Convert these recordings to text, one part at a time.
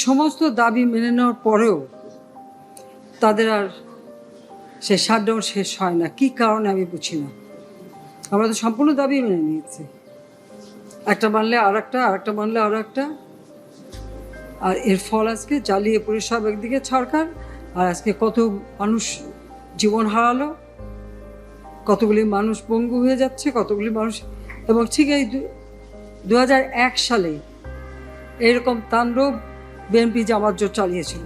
সমস্ত দাবি মেনে নেওয়ার পরেও তাদের আর সে শাটডাউন শেষ হয় না। কি কারণে আমি বুঝি না। আমরা তো সম্পূর্ণ দাবি মেনে নিয়েছি। একটা মানলে আর একটা আর একটা মানলে আর একটা আর এর ফল আজকে জ্বালিয়ে পড়ে সব একদিকে সরকার, আর আজকে কত মানুষ জীবন হারালো, কতগুলি মানুষ পঙ্গু হয়ে যাচ্ছে, কতগুলি মানুষ এবং ঠিক এই দু হাজার এক সালে এরকম তাণ্ডব বিএনপি জামাত জোট চালিয়েছিল।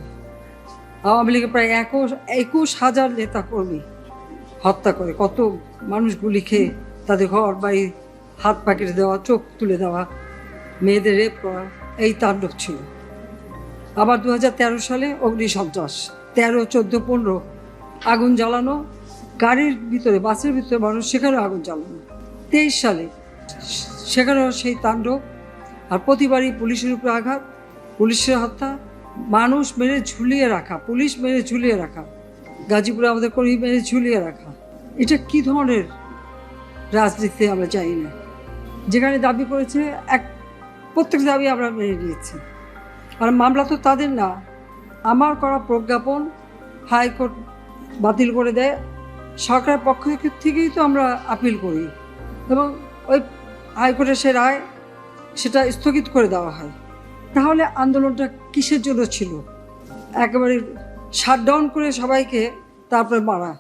আওয়ামী লীগের প্রায় একুশ একুশ হাজার নেতা কর্মী হত্যা করে। কত মানুষ গুলি খেয়ে তাদের ঘর, বাড়ি, হাত পাকেটে দেওয়া, চোখ তুলে দেওয়া, মেয়েদের রেপ করা, এই তাণ্ডব ছিল। আবার দু হাজার তেরো সালে অগ্নিসন্ত্রাস, তেরো, চোদ্দ, পনেরো, আগুন জ্বালানো, গাড়ির ভিতরে, বাসের ভিতরে মানুষ সেখানেও আগুন জ্বালানো। তেইশ সালে সেখানেও সেই তাণ্ডব, আর প্রতিবারই পুলিশের উপরে আঘাত পুলিশের হত্যা, মানুষ মেরে ঝুলিয়ে রাখা, পুলিশ মেরে ঝুলিয়ে রাখা, গাজীপুরে আমাদের কর্মী মেরে ঝুলিয়ে রাখা, এটা কি ধরনের রাজনীতিতে আমরা জানি না। যেখানে দাবি করেছে, এক, প্রত্যেক দাবি আমরা মেনে নিয়েছি। আর মামলা তো তাদের না। আমার করা প্রজ্ঞাপন হাইকোর্ট বাতিল করে দেয়। সরকারের পক্ষ থেকেই তো আমরা আপিল করি। এবং ওই হাইকোর্টের সে রায়, সেটা স্থগিত করে দেওয়া হয়। তাহলে আন্দোলনটা কিসের জন্য ছিল? একেবারে শাটডাউন করে সবাইকে তারপরে মারা।